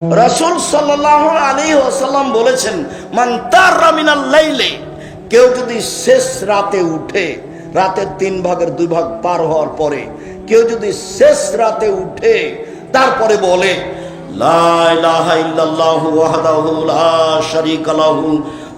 রাসূল সাল্লাল্লাহু আলী ওসাল্লাম বলেছেন, মান তার রামিনাল লাইলে কেউ যদি শেষ রাতে উঠে রাতে তিন ভাগের দুই ভাগ পার হওয়ার পরে, কেউ যদি শেষ রাতে উঠে, তারপরে বলে, লা লা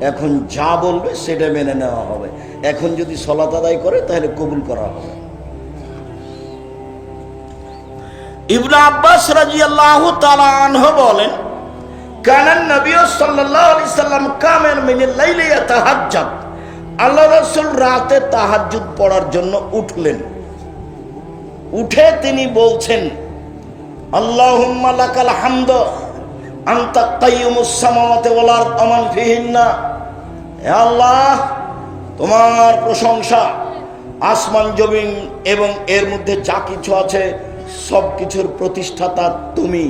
এখন যা বলবে সেটা মেনে নেওয়া হবে। এখন যদি সলাত আদায় করে, তাহলে কবুল করা হবে। ইবনা আব্বাস রাজিয়াল্লাহু তাআলা আনহু বলেন কানান নবী সাল্লাল্লাহু আলাইহি সাল্লাম কামেন মিনাল লাইলি ইয়াতাহাজ্জাদ। আল্লাহ রাসূল রাতে তাহাজ্জুদ পড়ার জন্য উঠলেন। উঠে তিনি বলছেন, আল্লাহুম্মা লাকাল হামদ, আনতা কাইয়ুমুস সামাওয়াতি ওয়াল আরদ আমান ফিহিন্না। হে আল্লাহ, তোমার প্রশংসা, আসমান, জমিন এবং এর মধ্যে যা কিছু আছে সব কিছুর প্রতিষ্ঠাতা তুমি।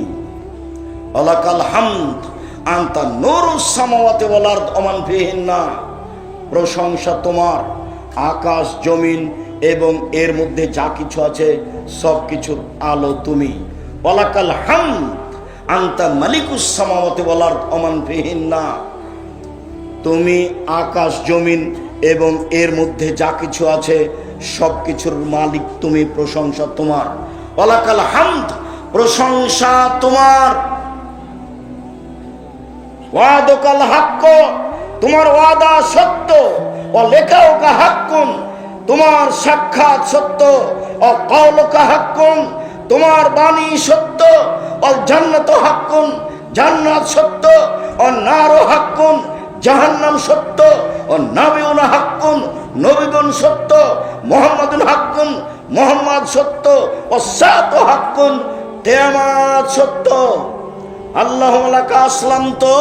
প্রশংসা তোমার, আকাশ, জমিন এবং এর মধ্যে যা কিছু আছে সব কিছুর আলো তুমি। অলাকাল হামদ, আন্তা মালিকুস সামাওয়াতি ওয়াল আরদ আমান ফিহিন্না। তুমি আকাশ, জমিন এবং এর মধ্যে যা কিছু আছে সব কিছুর মালিক তুমি, প্রশংসা তোমার। ওয়ালাকাল হামদ, প্রশংসা তোমার। ওয়াদকাল হাক্ক, তোমার ওয়াদা সত্য। ও লেখাও কা হাক্কুন, তোমার সাক্ষাৎ সত্য। ও কৌলকা হাক্কুন, তোমার বাণী সত্য। ও জান্নাত হাক্কুন, জান্নাত সত্য। ও নারো হাক্কুন জাহান্নাম সত্য ও নাবিউন হাক্কুন নবীগুন সত্য, মোহাম্মদুন হাক্কুন, মোহাম্মদ সত্য ও সাত হাক্কুন তেমাত সত্য। আল্লাহ আসলাম তো,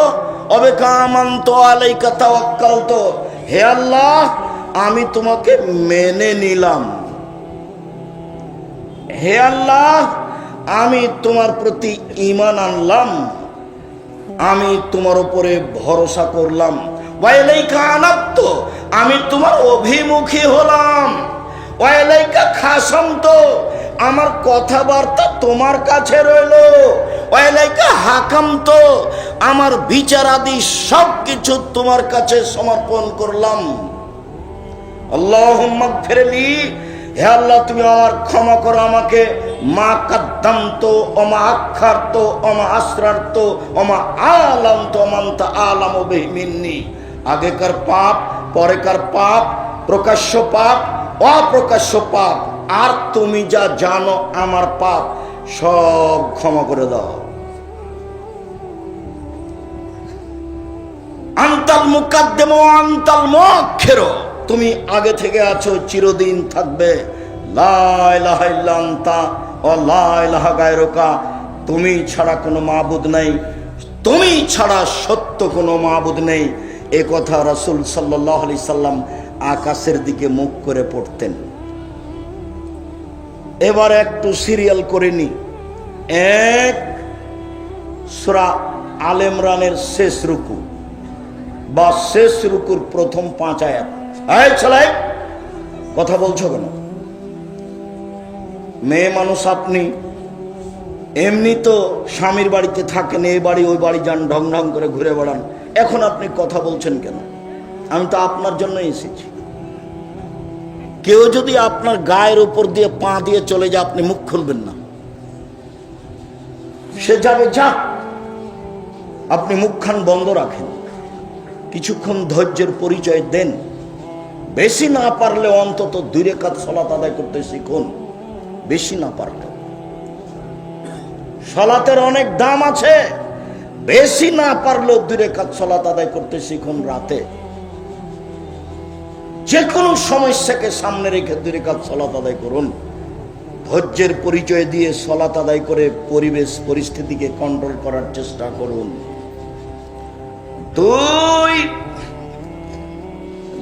অবেকামান্ত আলাইকা তাওয়াক্কাল তো হে আল্লাহ, আমি তোমাকে মেনে নিলাম। হে আল্লাহ, আমি তোমার প্রতি ঈমান আনলাম। আমি তোমার উপরে ভরসা করলাম। আমি তোমার অভিমুখী হলাম। ওয়াইলাইকা খাসাম তো আমার কথাবার্তা তোমার কাছে রইল। ওয়াইলাইকা হাকাম তো আমার বিচার আদি সব কিছু তোমার কাছে সমর্পণ করলাম। আল্লাহ ফেরলি হে আল্লাহ, তুমি আমার ক্ষমা করো আমাকে। মা কাদ্দাম তো অমা আক্ষার তো অমা আশ্রার তো অমা আলাম তো অমান্তা আলাম বেহিমিন্নি আগেকার পাপ, পরেকার পাপ, প্রকাশ্য পাপ, অপ্রকাশ্য পাপ, আর তুমি যা জানো আমার পাপ, সব ক্ষমা করে দাও। আন্তাল মুকাদ্দেম, আন্তাল মক্ষের তুমি আগে থেকে আছো, চিরদিন থাকবে। গায়রকা। তুমি ছাড়া কোনো মাবুদ নেই। তুমি ছাড়া সত্য কোনো মাবুদ নেই। এ কথা রাসুল সাল্লাহ আলি সাল্লাম আকাশের দিকে মুখ করে পড়তেন। এবার একটু সিরিয়াল করে নি। এক, সুরা আলেমরানের শেষ রুকু। বা শেষ রুকুর প্রথম পাঁচ আয়াত। এই কথা বলছো কেন? মেয়ে মানুষ আপনি, এমনি তো স্বামীর বাড়িতে থাকেন, এই বাড়ি, ওই বাড়ি যান, ঢং ঢং করে ঘুরে বেড়ান। এখন আপনি কথা বলছেন কেন? আমি তো আপনার জন্য এসেছি। কেউ যদি আপনার গায়ের উপর দিয়ে পা দিয়ে চলে যায়, আপনি মুখ খুলবেন না। সে যাবে যা আপনি মুখখান বন্ধ রাখেন। কিছুক্ষণ ধৈর্যের পরিচয় দেন। বেশি না পারলে অন্তত দুই রেখাত সলাত আদায় করতে শিখুন। বেশি না পারলে। সলাতের অনেক দাম আছে। বেশি না পারলেও দুই রেখাত সলাত আদায় করতে শিখুন রাতে। যে কোনো সমস্যাকে সামনে রেখে দুই রেখাত সলাত আদায় করুন। ধৈর্যের পরিচয় দিয়ে সলাত আদায় করে পরিবেশ, পরিস্থিতিকে কন্ট্রোল করার চেষ্টা করুন। দুই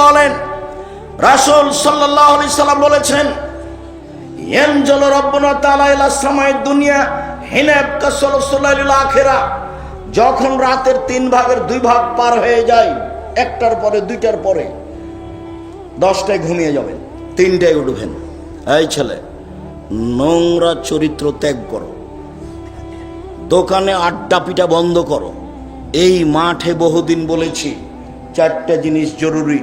বলেন, রাসূল সাল্লাম বলেছেন সামাই দুনিয়া যখন রাতের তিন ভাগের দুই ভাগ পার হয়ে যায়, একটার পরে, দুইটার পরে, দশটায় ঘুমিয়ে যাবেন, তিনটায় উঠবেন। এই ছেলে, নোংরা চরিত্র ত্যাগ করো। দোকানে আড্ডা পিটা বন্ধ করো। এই মাঠে বহুদিন বলেছি, চারটা জিনিস জরুরি।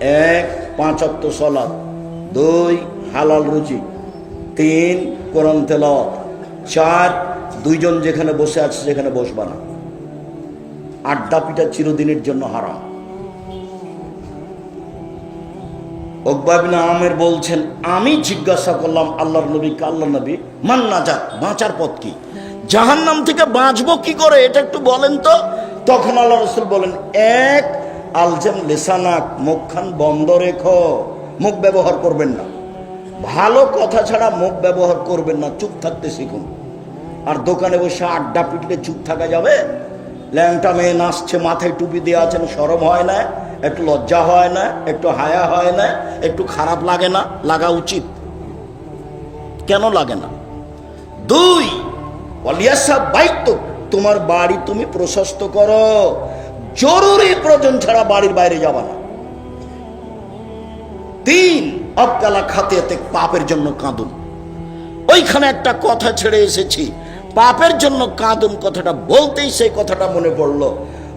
এক পাঁচাত্ত সলাদ। দুই, হালাল রুচি তিন, কোরআন তেলাওয়াত। চার, দুইজন যেখানে বসে আছে সেখানে বসবা না। আড্ডা পিটা চিরদিনের জন্য হারাম। ওকবাবিনা আমের বলছেন, আমি জিজ্ঞাসা করলাম, আল্লাহর নবীকে আল্লাহ নবী মান্না যাক বাঁচার পথ কি? জাহান নাম থেকে বাঁচবো কি করে? এটা একটু বলেন তো। তখন আল্লাহ রসুল বলেন, এক আলজেম লেসানাক, মুখখান বন্ধ রেখো, মুখ ব্যবহার করবেন না। ভালো কথা ছাড়া মুখ ব্যবহার করবেন না, চুপ থাকতে শিখুন। আর দোকানে বসে আড্ডা পিটলে চুপ থাকা যাবে? ল্যাংটা মেয়ে নাচছে, মাথায় টুপি দিয়ে আছেন, সরম হয় না, একটু লজ্জা হয় না, একটু হায়া হয় না, একটু খারাপ লাগে না, লাগা উচিত। কেন লাগে না? দুই অলিয়াসা বাইক তোমার বাড়ি তুমি প্রশস্ত করো। জরুরি প্রয়োজন ছাড়া বাড়ির বাইরে যাবা না। তিন অবকালা খাতে পাপের জন্য কাঁদুন। ওইখানে একটা কথা ছেড়ে এসেছি। পাপের জন্য কাঁদুন কথাটা বলতেই সেই কথাটা মনে পড়ল।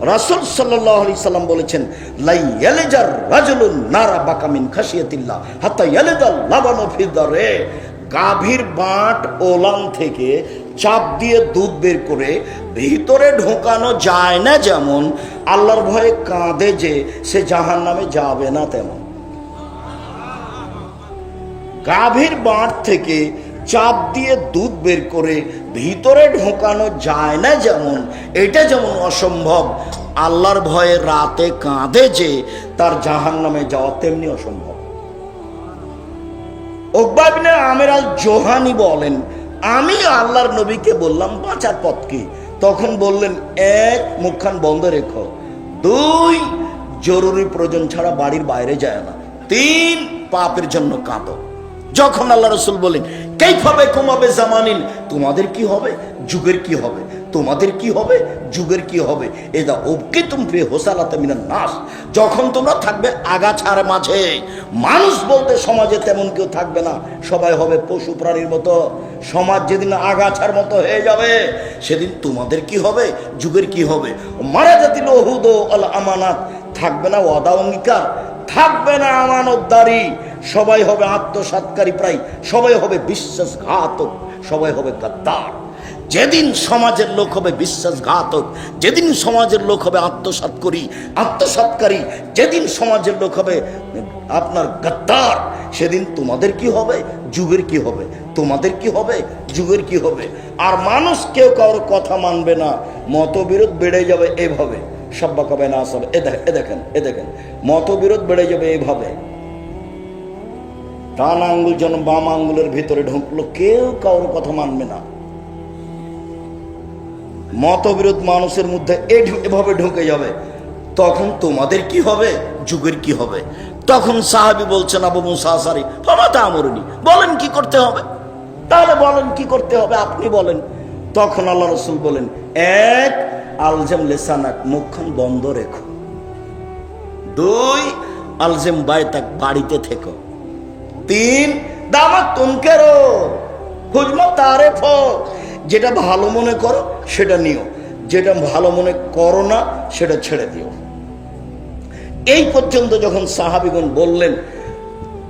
রাসুল সাল্লি সাল্লাম বলেছেন, লাই এলেজার রাজুলুন নারা বাকামিন খাসিয়াতিল্লাহ হাত্তা এলেজাল লাবানো ফিদারে গাভীর বাঁট ওলান থেকে চাপ দিয়ে দুধ বের করে ভিতরে ঢোকানো যায় না যেমন, আল্লাহর ভয়ে কাঁদে যে সে জাহান নামে যাবে না তেমন। গাভীর বাঁট থেকে চাপ দিয়ে দুধ বের করে ভিতরে ঢোকানো যায় না যেমন, এটা যেমন অসম্ভব, আল্লাহর ভয়ে রাতে কাঁদে যে তার জাহান নামে যাওয়া তেমনি অসম্ভব। ওকবাবিনে আমের আল জোহানি বলেন, আমি আল্লাহর নবীকে বললাম, বাঁচার পথ কি? তখন বললেন, এক মুখখান বন্ধ রেখো। দুই, জরুরি প্রয়োজন ছাড়া বাড়ির বাইরে যায় না। তিন, পাপের জন্য কাঁদো। যখন আল্লাহ রসুল বলেন কেইভাবে কমাবে জামানিন? তোমাদের কি হবে? যুগের কি হবে? তোমাদের কি হবে? যুগের কি হবে? এদা ওকে তুমি হোসালাতে মিনার নাস। যখন তোমরা থাকবে আগাছার মাঝে, মানুষ বলতে সমাজে তেমন কেউ থাকবে না। সবাই হবে পশু প্রাণীর মতো। সমাজ যেদিন আগাছার মতো হয়ে যাবে, সেদিন তোমাদের কি হবে? যুগের কি হবে? মারা জাতি লহুদ আল আমানাত। থাকবে না ওয়াদা অঙ্গীকার, থাকবে না আমানতদারি। সবাই হবে আত্মসাতকারী প্রায়। সবাই হবে বিশ্বাসঘাতক। সবাই হবে গাদ্দার। যেদিন সমাজের লোক হবে বিশ্বাসঘাতক, যেদিন সমাজের লোক হবে আত্মসাত করি আত্মসাতকারী যেদিন সমাজের লোক হবে আপনার গাদ্দার, সেদিন তোমাদের কি হবে? যুগের কি হবে? তোমাদের কি হবে? যুগের কি হবে? আর মানুষ কেউ কারোর কথা মানবে না। মতবিরোধ বেড়ে যাবে এভাবে। সব্বা কবে না আসবে এ এ দেখেন এ দেখেন। মতবিরোধ বেড়ে যাবে এভাবে। ডান আঙ্গুল যেন বাম আঙ্গুলের ভিতরে ঢুকলো, কেউ কারোর কথা মানবে না। মতবিরোধ মানুষের মধ্যে এভাবে ঢুকে যাবে। তখন তোমাদের কি হবে? যুগের কি হবে? তখন সাহাবি বলছেন, আবু মুসাহারি ফমাতা আমরুনি বলেন, কি করতে হবে? তাহলে বলেন, কি করতে হবে? আপনি বলেন। তখন আল্লাহ রসুল বলেন, এক, আলজেম লেসানাক মুখখান বন্ধ রেখো। দুই, আলজেম বায়তাক বাড়িতে থেকো। তিন দামা তুমকেরো হুজমা তারে ফ যেটা ভালো মনে করো, সেটা নিও। যেটা ভালো মনে করো না, সেটা ছেড়ে দিও। এই পর্যন্ত যখন সাহাবিগুন বললেন,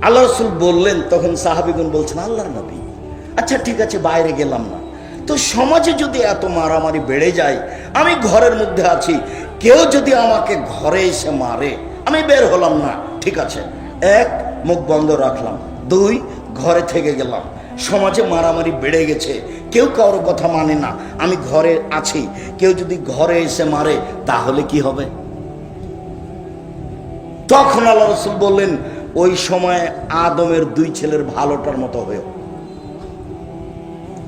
আল্লাহ রসুল বললেন, তখন সাহাবিগুন বলছেন, আল্লাহর নবী। আচ্ছা ঠিক আছে, বাইরে গেলাম না। তো সমাজে যদি এত মারামারি বেড়ে যায়, আমি ঘরের মধ্যে আছি, কেউ যদি আমাকে ঘরে এসে মারে, আমি বের হলাম না। ঠিক আছে, এক, মুখ বন্ধ রাখলাম। দুই, ঘরে থেকে গেলাম। সমাজে মারামারি বেড়ে গেছে। কেউ কারোর কথা মানে না। আমি ঘরে আছি। কেউ যদি ঘরে এসে মারে, তাহলে কি হবে? তখন আল্লাহ রসুল বললেন, ওই সময় আদমের দুই ছেলের ভালোটার মতো হয়েও।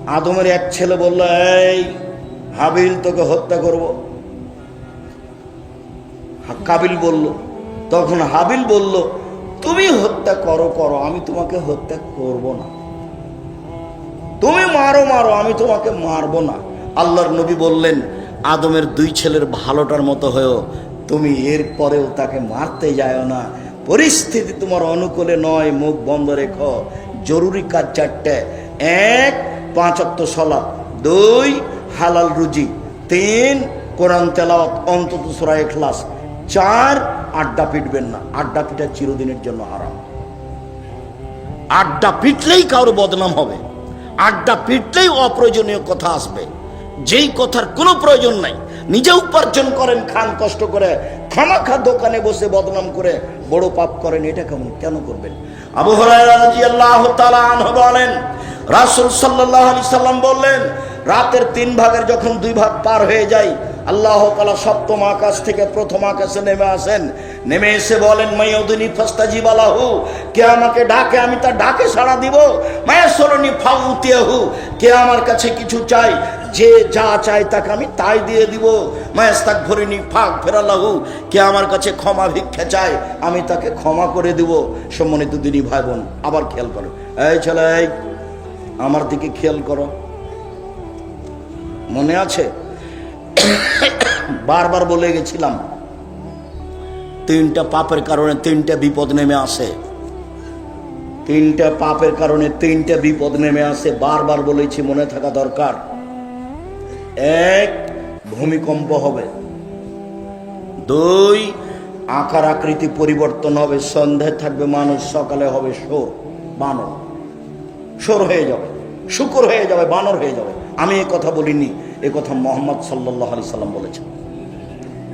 আদমের এক ছেলে বলল, এই হাবিল, তোকে হত্যা করব। কাবিল বলল, তখন হাবিল বলল, তুমি হত্যা করো করো। আমি তোমাকে হত্যা করব না। তুমি মারো মারো, আমি তোমাকে মারবো না। আল্লাহর নবী বললেন, আদমের দুই ছেলের ভালোটার মতো হয়েও তুমি এর পরেও তাকে মারতে যায় না। পরিস্থিতি তোমার অনুকূলে নয়, মুখ বন্ধ রেখো। জরুরি কাজ চারটে। এক পাঁচাত্ত সলাপ দুই, হালাল রুজি। তিন, কোরআন তেলাওয়াত, অন্তত সুরা এখলাস চার, আড্ডা পিটবেন না। আড্ডা পিটা চিরদিনের জন্য হারাম। আড্ডা পিটলেই কারোর বদনাম হবে। আড্ডা পিটলেই অপ্রয়োজনীয় কথা আসবে। যেই কথার কোনো প্রয়োজন নাই। নিজে উপার্জন করেন, খান, কষ্ট করে, খামাখা দোকানে বসে বদনাম করে বড় পাপ করেন, এটা কেমন? কেন করবেন? আবু বলেন, রাসুল সাল্লাম বললেন, রাতের তিন ভাগের যখন দুই ভাগ পার হয়ে যায় আল্লাহ তালা সপ্তম আকাশ থেকে প্রথম আকাশে নেমে আসেন। নেমে এসে বলেন, মাইয়দিনী ফাস্তাজিব আলাহু কে আমাকে ডাকে, আমি তার ডাকে সাড়া দিব। মায়া সরণি ফাউতিয়াহু, কে আমার কাছে কিছু চাই যে যা চাই তাকে আমি তাই দিয়ে দিব। মায়াস্তাক ভরিনি ফাঁক ফেরালাহু কে আমার কাছে ক্ষমা ভিক্ষা চায়, আমি তাকে ক্ষমা করে দিব। সম্মানিত দিনী ভাই বোন আবার খেয়াল করো। এই ছেলে আমার দিকে খেয়াল করো। মনে আছে? বারবার বলে গেছিলাম, তিনটা পাপের কারণে তিনটা বিপদ নেমে আসে। তিনটা পাপের কারণে তিনটা বিপদ নেমে আসে, বারবার বলেছি মনে থাকা দরকার। এক, ভূমিকম্প হবে। দুই, আকার আকৃতি পরিবর্তন হবে সন্ধ্যায় থাকবে, মানুষ সকালে হবে সোর বানর। সোর হয়ে যাবে, শুকর হয়ে যাবে, বানর হয়ে যাবে। আমি এ কথা বলিনি, এ কথা মোহাম্মদ সাল্লাহ আলি সাল্লাম বলেছেন।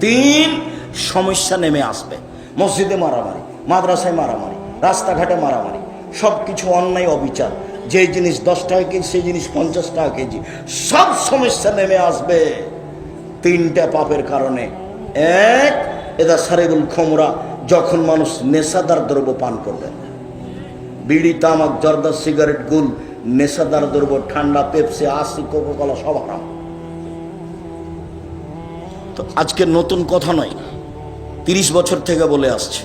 তিন সমস্যা নেমে আসবে। মসজিদে মারামারি, মাদ্রাসায় মারামারি, রাস্তাঘাটে মারামারি সব কিছু অন্যায়, অবিচার। যে জিনিস দশ টাকা কেজি, সেই জিনিস পঞ্চাশ টাকা কেজি, সব সমস্যা নেমে আসবে। তিনটা পাপের কারণে। এক, এদা সারেবুল খমরা যখন মানুষ নেশাদার দ্রব্য পান করবে বিড়ি, তামাক, জর্দা, সিগারেট, গুল, নেশাদার দ্রব্য, ঠান্ডা, পেপসি, আশি, কোকোকলা, সব হারাম। তো আজকে নতুন কথা নয়, তিরিশ বছর থেকে বলে আসছে।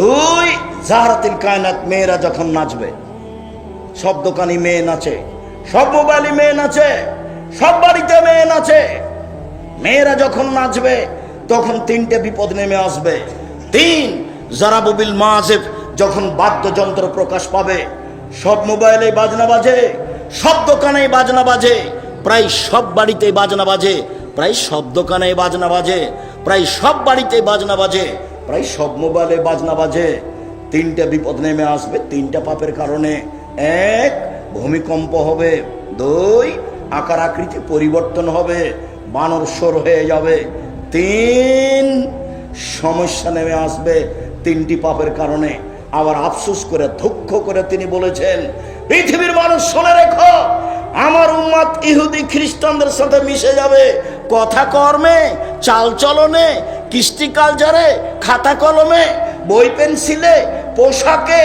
দুই, জাহারাতিল কায়নাত মেয়েরা যখন নাচবে, সব দোকানি মেয়ে নাচে, সব মোবাইলে মেয়ে নাচে, সব বাড়িতে মেয়ে নাচে। মেয়েরা যখন নাচবে, তখন তিনটে বিপদ নেমে আসবে। তিন জারাবুবিল মাজেব যখন বাদ্যযন্ত্র প্রকাশ পাবে, সব মোবাইলে বাজনা বাজে। সব দোকানেই বাজনা বাজে। প্রায় সব বাড়িতেই বাজনা বাজে। প্রায় সব দোকানেই বাজনা বাজে। প্রায় সব বাড়িতেই বাজনা বাজে। প্রায় সব মোবাইলে বাজনা বাজে। তিনটা বিপদ নেমে আসবে তিনটা পাপের কারণে। এক, ভূমিকম্প হবে। দুই, আকার আকৃতি পরিবর্তন হবে। বানর সর হয়ে যাবে। তিন, সমস্যা নেমে আসবে তিনটি পাপের কারণে। আবার আফসোস করে, দুঃখ করে তিনি বলেছেন পৃথিবীর মানুষ শুনে রেখো, আমার উম্মাদ ইহুদি খ্রিস্টানদের সাথে মিশে যাবে। কথা কর্মে, চাল চলনে কৃষ্টি কালচারে, খাতা কলমে, বই পেন্সিলে, পোশাকে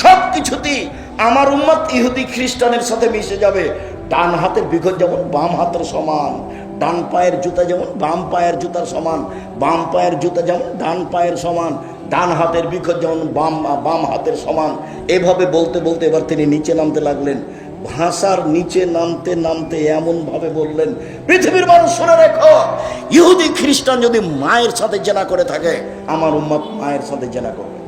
সব কিছুতেই আমার উম্মত ইহুদি খ্রিস্টানের সাথে মিশে যাবে। ডান হাতের বিঘত যেমন, বাম হাতের সমান, ডান পায়ের জুতা যেমন, বাম পায়ের জুতার সমান, বাম পায়ের জুতা যেমন, ডান পায়ের সমান ডান হাতের বিঘত যেমন বাম বাম হাতের সমান, এভাবে বলতে বলতে এবার তিনি নিচে নামতে লাগলেন। ভাষার নিচে নামতে নামতে এমন ভাবে বললেন, পৃথিবীর মানুষ শুনে রেখো, ইহুদি, খ্রিস্টান যদি মায়ের সাথে জেনা করে থাকে, আমার উম্মত মায়ের সাথে জেনা করবে।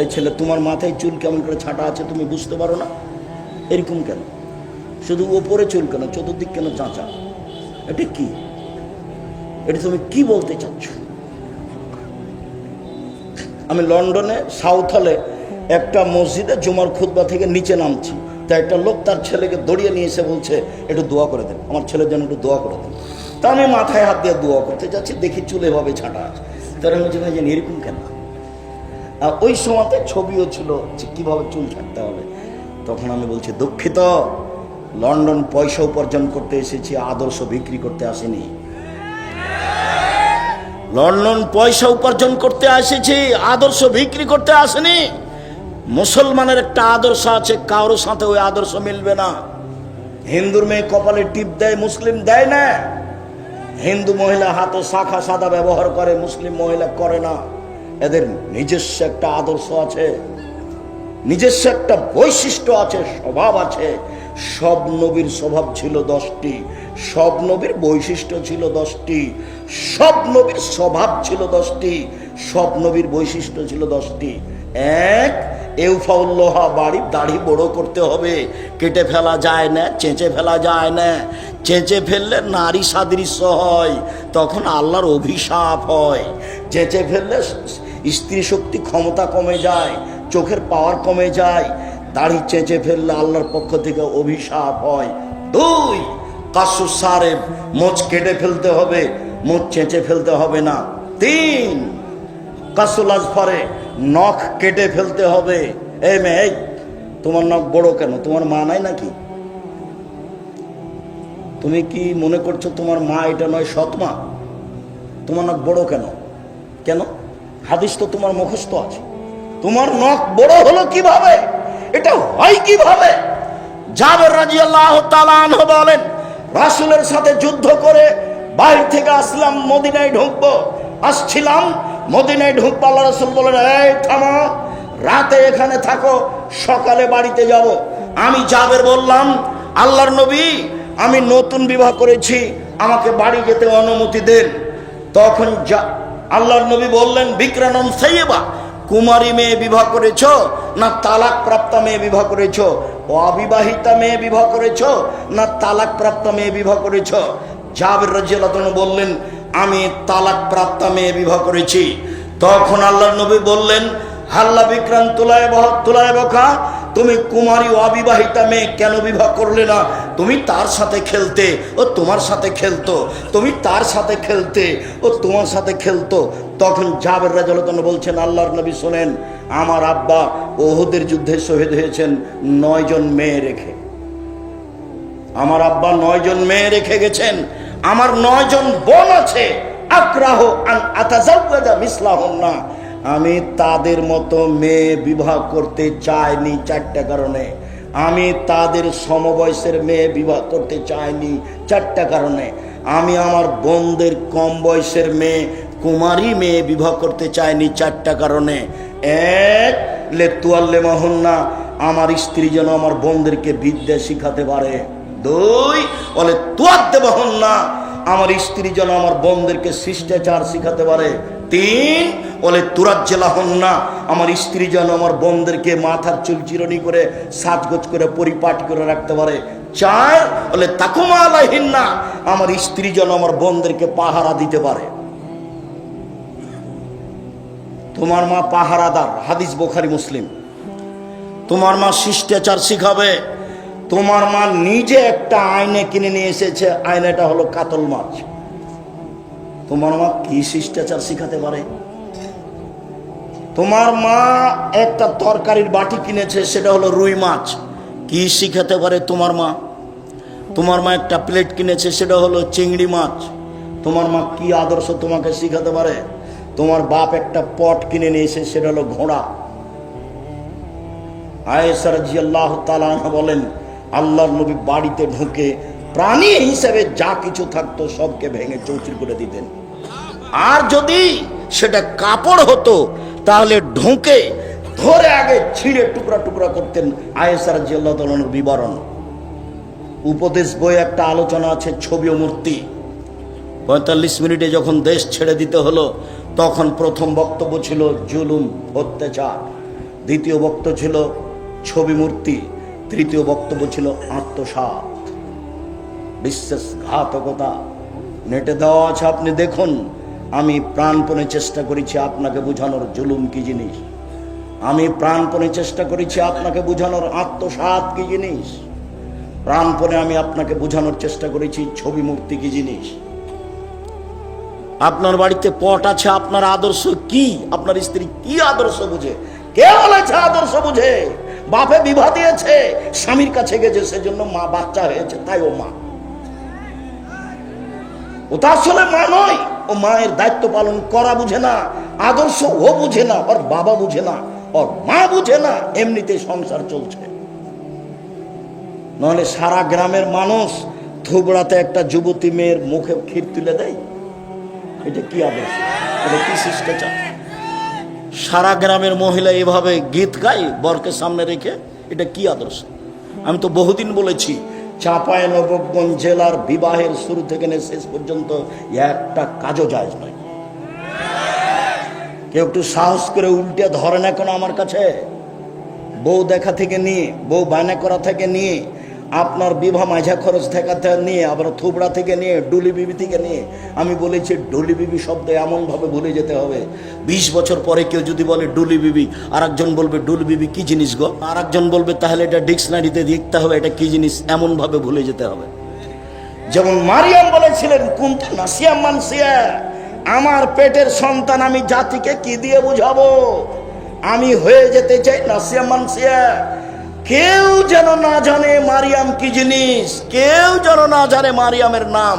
এই ছেলে, তোমার মাথায় চুল কেমন করে ছাটা আছে তুমি বুঝতে পারো না? এরকম কেন? শুধু ওপরে চুল কেন, চতুর্দিক কেন চাঁচা? এটা কি? এটা তুমি কি বলতে চাচ্ছ? আমি লন্ডনে সাউথ হলে একটা মসজিদে জুমার খুতবা থেকে নিচে নামছি। তা একটা লোক তার ছেলেকে দড়িয়ে নিয়ে এসে বলছে, একটু দোয়া করে দেন, আমার ছেলের জন্য একটু দোয়া করে দেন। তা আমি মাথায় হাত দিয়ে দোয়া করতে যাচ্ছি, দেখি চুলে ভাবে ছাটা আছে। তার আমি বলছি জানি এরকম কেন? আর ওই সময়তে ছবিও ছিল যে কীভাবে চুল থাকতে হবে। তখন আমি বলছি, দুঃখিত, লন্ডন পয়সা উপার্জন করতে এসেছি, আদর্শ বিক্রি করতে আসেনি। লন্ডন পয়সা উপার্জন করতে এসেছি, আদর্শ বিক্রি করতে আসেনি। মুসলমানের একটা আদর্শ আছে কারোর সাথে ওই আদর্শ মিলবে না। হিন্দুর মেয়ে কপালে টিপ দেয়, মুসলিম দেয় না। হিন্দু মহিলা হাতে শাখা সাদা ব্যবহার করে, মুসলিম মহিলা করে না। এদের নিজস্ব একটা আদর্শ আছে, নিজস্ব একটা বৈশিষ্ট্য আছে, স্বভাব আছে। সব নবীর স্বভাব ছিল দশটি। সব নবীর বৈশিষ্ট্য ছিল দশটি সব নবীর স্বভাব ছিল দশটি সব নবীর বৈশিষ্ট্য ছিল দশটি। এক, এউফাউল্লোহা বাড়ি দাড়ি বড় করতে হবে, কেটে ফেলা যায় না, চেঁচে ফেলা যায় না। চেঁচে ফেললে নারী সাদৃশ্য হয়, তখন আল্লাহর অভিশাপ হয়। চেঁচে ফেললে স্ত্রী শক্তি ক্ষমতা কমে যায়, চোখের পাওয়ার কমে যায়। দাড়ি চেঁচে ফেললে আল্লাহর পক্ষ থেকে অভিশাপ হয়। দুই কাসু সারে মোচ কেটে ফেলতে হবে, মোচ চেঁচে ফেলতে হবে না। তিন কাসুলাজ ফরে নখ কেটে ফেলতে হবে। এই মেয়ে তোমার নখ বড় কেন? তোমার মা নাই নাকি? তুমি কি মনে করছ তোমার মা এটা নয় সৎ মা? তোমার নখ বড় কেন? কেন? হাদিস তো তোমার মুখস্থ আছে। তোমার নখ বড় হলো কীভাবে? এটা হয় কীভাবে? জাবের রাজিয়াল্লাহ তালান বলেন রাসুলের সাথে যুদ্ধ করে বাইরে থেকে আসলাম, মদিনায় ঢুকবো। আসছিলাম, মদিনায় ঢুকবো, আল্লাহ রসুল বলেন এই, থামো, রাতে এখানে থাকো, সকালে বাড়িতে যাব। আমি জাবের বললাম, আল্লাহর নবী, আমি নতুন বিবাহ করেছি, আমাকে বাড়ি যেতে অনুমতি দেন। তখন যা, আল্লাহর নবী বললেন, বিক্রানম সাইয়েবা, কুমারী মেয়ে বিবাহ করেছ না তালাক প্রাপ্তা মেয়ে বিবাহ করেছ? অবিবাহিতা মেয়ে বিবাহ করেছ না তালাক প্রাপ্তা মেয়ে বিবাহ করেছ? জাবের রাজিয়াল্লাহ বললেন, আমি তালাক প্রাপ্তা মেয়ে বিবাহ করেছি। তখন আল্লাহ নবী বললেন, হাল্লা বিক্রান্ত তুলায় তুলায় বখা। তুমি কুমারী অবিবাহিতা মেয়ে কেন বিবাহ করলে না? তুমি তার সাথে খেলতে, ও তোমার সাথে খেলতো। তুমি তার সাথে খেলতে, ও তোমার সাথে খেলতো। তখন জাবের রাজলতন বলছেন, আল্লাহর নবী শোনেন, আমার আব্বা ওহুদের যুদ্ধে শহীদ হয়েছেন নয়জন মেয়ে রেখে। আমার আব্বা নয়জন মেয়ে রেখে গেছেন। আমার নয়জন বোন আছে। আক্রাহ আন আতাজাওয়াজা মিসলাহুন না আমি তাদের মতো মেয়ে বিবাহ করতে চাইনি চারটা কারণে। আমি তাদের সমবয়সের মেয়ে বিবাহ করতে চাইনি চারটা কারণে। আমি আমার বোনদের কম বয়সের মেয়ে, কুমারী মেয়ে বিবাহ করতে চাইনি চারটা কারণে। এক, লে তুয়াল্লে মহন্না, আমার স্ত্রী যেন আমার বোনদেরকে বিদ্যা শিখাতে পারে। দুই বলে তুয়ার দেবহন না আমার স্ত্রী যেন আমার বোনদেরকে শিষ্টাচার শিখাতে পারে। তিন, বলে তুরাজ্জেলা হন না। আমার স্ত্রী যেন আমার বোনদেরকে মাথার চুল চিরনি করে সাজগোজ করে পরিপাটি করে রাখতে পারে। চার, বলে, তাকুমা আলাহিন না আমার স্ত্রী যেন আমার বোনদেরকে পাহারা দিতে পারে। তোমার মা পাহারাদার, হাদিস বোখারি মুসলিম। তোমার মা শিষ্টাচার শিখাবে। তোমার মা নিজে একটা আয়নে কিনে নিয়ে এসেছে। আয়নাটা হলো কাতল মাছ। তোমার মা কি শিষ্টাচার শিখাতে পারে? তোমার মা একটা তরকারির বাটি কিনেছে, সেটা হলো রুই মাছ। কি শিখাতে পারে তোমার মা? তোমার মা একটা প্লেট কিনেছে, সেটা হলো চিংড়ি মাছ। তোমার মা কি আদর্শ তোমাকে শিখাতে পারে? তোমার বাপ একটা পট কিনে নিয়েছে, সেটা হলো ঘোড়া। আয়েসার জিয়াল্লাহ তালাহ বলেন, আল্লাহর নবী বাড়িতে ঢুকে প্রাণী হিসেবে যা কিছু থাকতো সবকে ভেঙে চৌচির করে দিতেন। আর যদি সেটা কাপড় হতো, তাহলে ঢুকে ধরে আগে ছিঁড়ে টুকরা টুকরা করতেন আয়েসার জিয়াল্লাহ বিবরণ। উপদেশ বই একটা আলোচনা আছে, ছবি ও মূর্তি। পঁয়তাল্লিশ মিনিটে যখন দেশ ছেড়ে দিতে হলো, তখন প্রথম বক্তব্য ছিল জুলুম, অত্যাচার। দ্বিতীয় বক্তব্য ছিল ছবি মূর্তি, তৃতীয় বক্তব্য ছিল আত্মসাত বিশ্বাসঘাতকতা। নেটে দেওয়া আছে, আপনি দেখুন। আমি প্রাণপণে চেষ্টা করেছি আপনাকে বোঝানোর জুলুম কি জিনিস? আমি প্রাণপণে চেষ্টা করেছি আপনাকে বোঝানোর আত্মসাত কি জিনিস? প্রাণপণে আমি আপনাকে বোঝানোর চেষ্টা করেছি ছবি মূর্তি কি জিনিস? আপনার বাড়িতে পট আছে, আপনার আদর্শ কি? আপনার স্ত্রী কি আদর্শ বুঝে? কে বলেছে আদর্শ বুঝে? বাপে বিবাহ দিয়েছে, স্বামীর কাছে গেছে, সেজন্য মা বাচ্চা হয়েছে, তাই ও মা। ও তো আসলে মা নয়। ও মায়ের দায়িত্ব পালন করা বুঝে না, আদর্শ ও বুঝে না, ওর বাবা বুঝে না, ওর মা বুঝে না এমনিতে সংসার চলছে। নাহলে সারা গ্রামের মানুষ থুবড়াতে একটা যুবতী মেয়ের মুখে ক্ষীর তুলে দেয়? এটা কি আদর্শ? এটা কি শিষ্টাচার? সারা গ্রামের মহিলা এভাবে গীত গায় বরকে সামনে রেখে? এটা কি আদর্শ? আমি তো বহুদিন বলেছি চাঁপায় নবগঞ্জ জেলার বিবাহের শুরু থেকে শেষ পর্যন্ত একটা কাজও যায় নয় কেউ একটু সাহস করে উল্টে ধরে না কেন আমার কাছে? বউ দেখা থেকে নিয়ে, বউ বায়না করা থেকে নিয়ে আপনার বিবাহ মাঝা খরচ থেকে নিয়ে আবার থুবড়া থেকে নিয়ে, ডুলি বিবি থেকে নিয়ে, আমি বলেছি ডুলি বিবি শব্দ এমনভাবে ভুলে যেতে হবে। বিশ বছর পরে কেউ যদি বলে ডুলি বিবি আর একজন বলবে, ডুলি বিবি, কি জিনিস গো? আর একজন বলবে, তাহলে এটা ডিকশনারিতে দেখতে হবে, এটা কি জিনিস? এমনভাবে ভুলে যেতে হবে। যেমন মারিয়াম বলেছিলেন, কুন্তু নাসিয়া মানসিয়া, আমার পেটের সন্তান আমি জাতিকে কি দিয়ে বুঝাবো? আমি হয়ে যেতে চাই নাসিয়া মানসিয়া। কেউ যেন না জানে মারিয়াম কি জিনিস, কেউ যেন না জানে মারিয়ামের নাম।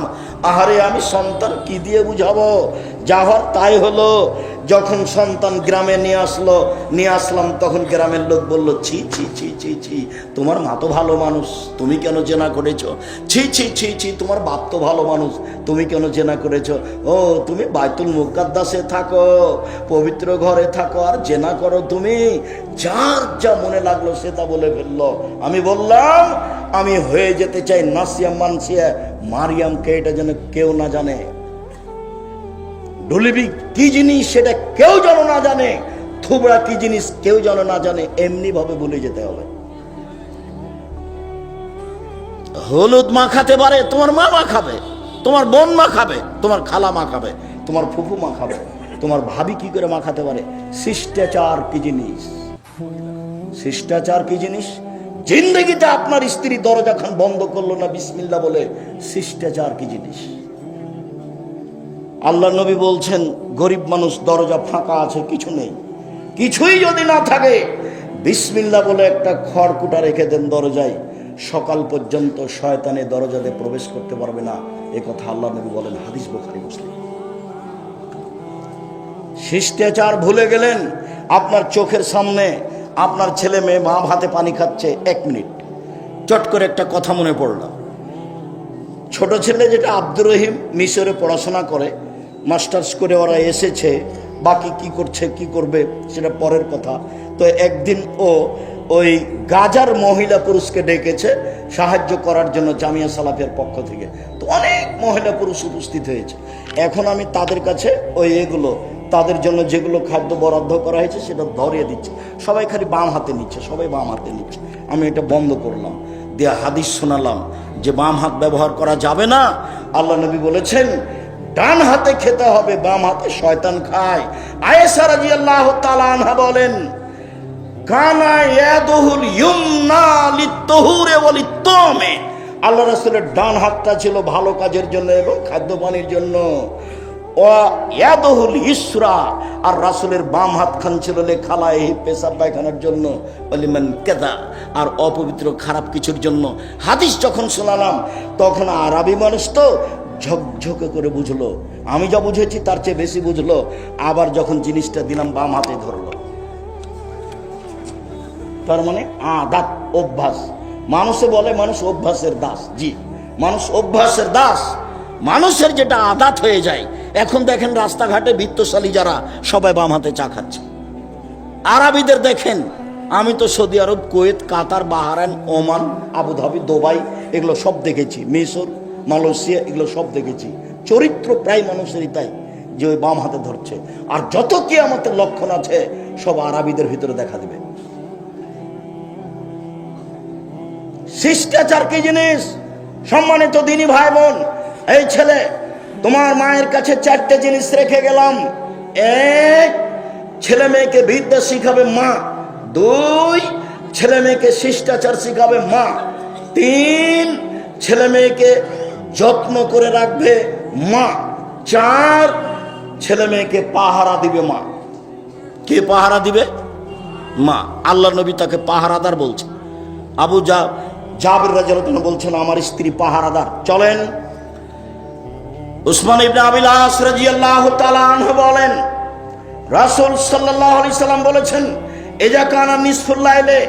আহারে, আমি সন্তান কি দিয়ে বুঝাবো? যা হওয়ার তাই হলো। যখন সন্তান গ্রামে নিয়ে আসলো, নিয়ে আসলাম, তখন গ্রামের লোক বলল, ছি ছি ছি ছি ছি, তোমার মা তো ভালো মানুষ, তুমি কেন জেনা করেছ? ছি ছি ছি ছি, তোমার বাপ তো ভালো মানুষ, তুমি কেন জেনা করেছ? ও, তুমি বাইতুল মুকাদ্দাসে থাকো, পবিত্র ঘরে থাকো, আর জেনা করো তুমি। যার যা মনে লাগল, সে তা বলে ফেলল। আমি বললাম, আমি হয়ে যেতে চাই নাসিয়া মানসিয়া মারিয়ামকে, এটা যেন কেউ না জানে। ডুলিবি, কি জিনিস সেটা কেউ যেন না জানে? থুবড়া, কি জিনিস কেউ যেন না জানে? এমনি ভাবে ভুলে যেতে হবে। হলুদ মা খাতে পারে, তোমার মা মা খাবে, তোমার বোন মা খাবে, তোমার খালা মা খাবে, তোমার ফুফু মা খাবে, তোমার ভাবি কি করে মা খাতে পারে? শিষ্টাচার কি জিনিস? শিষ্টাচার কি জিনিস? জিন্দগিতে আপনার স্ত্রী দরজা খান বন্ধ করল না বিসমিল্লা বলে, শিষ্টাচার কি জিনিস? আল্লাহ নবী বলছেন, গরিব মানুষ দরজা ফাঁকা আছে, কিছু নেই। কিছুই যদি না থাকে বিসমিল্লা বলে একটা খড়কুটা রেখে দেন দরজায়। সকাল পর্যন্ত শয়তানে দরজাতে প্রবেশ করতে পারবে না। এ কথা আল্লাহ নবী বলেন, হাদিস বোখারি, মুসলিম। শিষ্টাচার ভুলে গেলেন, আপনার চোখের সামনে আপনার ছেলে মেয়ে মা ভাতে পানি খাচ্ছে, এক মিনিট। চট করে একটা কথা মনে পড়ল। ছোট ছেলে যেটা আব্দুর রহিম মিশরে পড়াশোনা করে মাস্টার্স করে ওরা এসেছে, বাকি কি করছে, কি করবে সেটা পরের কথা। তো একদিন ও ওই গাজার মহিলা পুরুষকে ডেকেছে সাহায্য করার জন্য জামিয়া সালাফের পক্ষ থেকে। তো অনেক মহিলা পুরুষ উপস্থিত হয়েছে। এখন আমি তাদের কাছে ওই এগুলো, তাদের জন্য যেগুলো খাদ্য বরাদ্দ করা হয়েছে সেটা ধরিয়ে দিচ্ছে। সবাই খালি বাম হাতে নিচ্ছে, সবাই বাম হাতে নিচ্ছে। আমি এটা বন্ধ করলাম। দিয়ে হাদিস শোনালাম যে বাম হাত ব্যবহার করা যাবে না। আল্লাহ নবী বলেছেন ডান হাতে খেতে হবে, বাম হাতে শয়তান খায়। আয়েশা রাদিয়াল্লাহু তাআলা আনহা বলেন আল্লাহ রাসূলের ডান হাতটা ছিল ভালো কাজের জন্য এবং আর রাসূলের বাম হাত খান ছিল পেশাব পায়খানার জন্য। আর অপবিত্র খারাপ কিছুর জন্য। হাদিস যখন শোনালাম, তখন আরবি মানুষ তো ঝকঝকে করে বুঝলো। আমি যা বুঝেছি তার চেয়ে বেশি বুঝলো। আবার যখন জিনিসটা দিলাম বাম হাতে ধরলো। তার মানে আদাত, অভ্যাস। মানুষে বলে মানুষ অভ্যাসের দাস। জি, মানুষ অভ্যাসের দাস। মানুষের যেটা আদাত হয়ে যায়। এখন দেখেন রাস্তাঘাটে বিত্তশালী যারা সবাই বাম হাতে চা খাচ্ছে। আরবিদের দেখেন, আমি তো Saudi Arab, Kuwait, Qatar Bahrain Oman, Abu Dhabi, Dubai, এগুলো সব দেখেছি। মিশর মালয়েশিয়া, এগুলো সব দেখেছি। চরিত্র প্রায় মানুষেরই তাই, যে ওই বাম হাতে ধরছে। আর যত কি আমাদের লক্ষণ আছে, সব আরবিদের ভিতরে দেখা দেবে। শিষ্টাচার কি জিনিস? সম্মানিত দিনী ভাই বোন এই ছেলে, তোমার মায়ের কাছে চারটে জিনিস রেখে গেলাম। এক, ছেলে মেয়েকে বিদ্যা শিখাবে মা। দুই, ছেলে মেয়েকে শিষ্টাচার শিখাবে মা। তিন, ছেলে মেয়েকে যত্ন করে রাখবে মা। চার ছেলে মেয়েকে পাহারা দিবে মা। কে পাহারা দিবে? মা। আল্লাহ নবী তাকে পাহারাদার বলছে। আবু যা জাবির রাজন বলছেন, আমার স্ত্রী পাহারাদার। চলেন। উসমান ইবনে আবিল আস রাদিয়াল্লাহু তাআলা বলেন, রাসূল সাল্লাল্লাহু আলাইহি সাল্লাম বলেছেন এজা কানা নিসফুল লাইলে,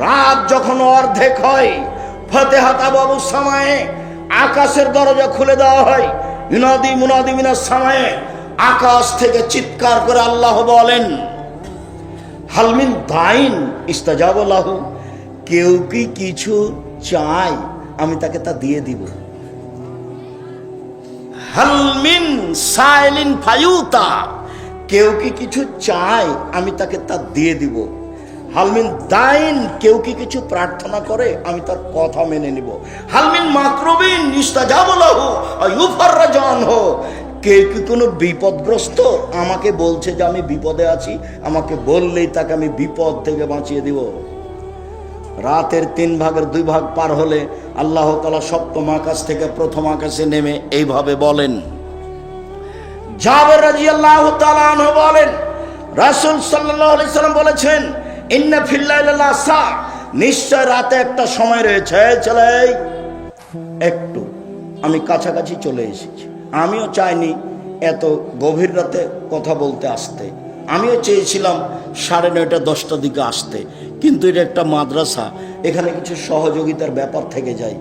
রাত যখন অর্ধেক হয় ফতেহাত বাবু সামায়ে আকাশের দরজা খুলে দেওয়া হয়। মিনাদি মুনাদি মিনাস সামায়ে। আকাশ থেকে চিৎকার করে আল্লাহ বলেন হালমিন দাইন ইস্তাজাবলাহু। কেউ কি কিছু চায়, আমি তাকে তা দিয়ে দিব। হালমিন সাইলিন ফায়ুতা। কেউ কি কিছু চায়, আমি তাকে তা দিয়ে দিব। হালমিন, দাইন কেউ কি কিছু প্রার্থনা করে? আমি তার কথা মেনে নিব। হালমিন, মাকরবিন, ইস্তাজাবলাহু ইউফাররাজান হো কেউ কি কোনো বিপদগ্রস্ত? আমাকে বলছে যে আমি বিপদে আছি, আমাকে বললেই তাকে আমি বিপদ থেকে বাঁচিয়ে দিব। রাতের তিন ভাগের দুই ভাগ পার হলে আল্লাহ তালা সপ্তম আকাশ থেকে প্রথম আকাশে নেমে এইভাবে বলেন। জাবের রাজি আল্লাহ বলেন, রাসুল সাল্লাহ সাল্লাম বলেছেন ইন্না সা। নিশ্চয় রাতে একটা সময় রয়েছে, চলে একটু, আমি কাছাকাছি চলে এসেছি। আমিও চাইনি এত গভীর রাতে কথা বলতে আসতে। আমিও চেয়েছিলাম সাড়ে নয়টা, দশটার দিকে আসতে। কিন্তু এটা একটা মাদ্রাসা, এখানে কিছু সহযোগিতার ব্যাপার থেকে যায়।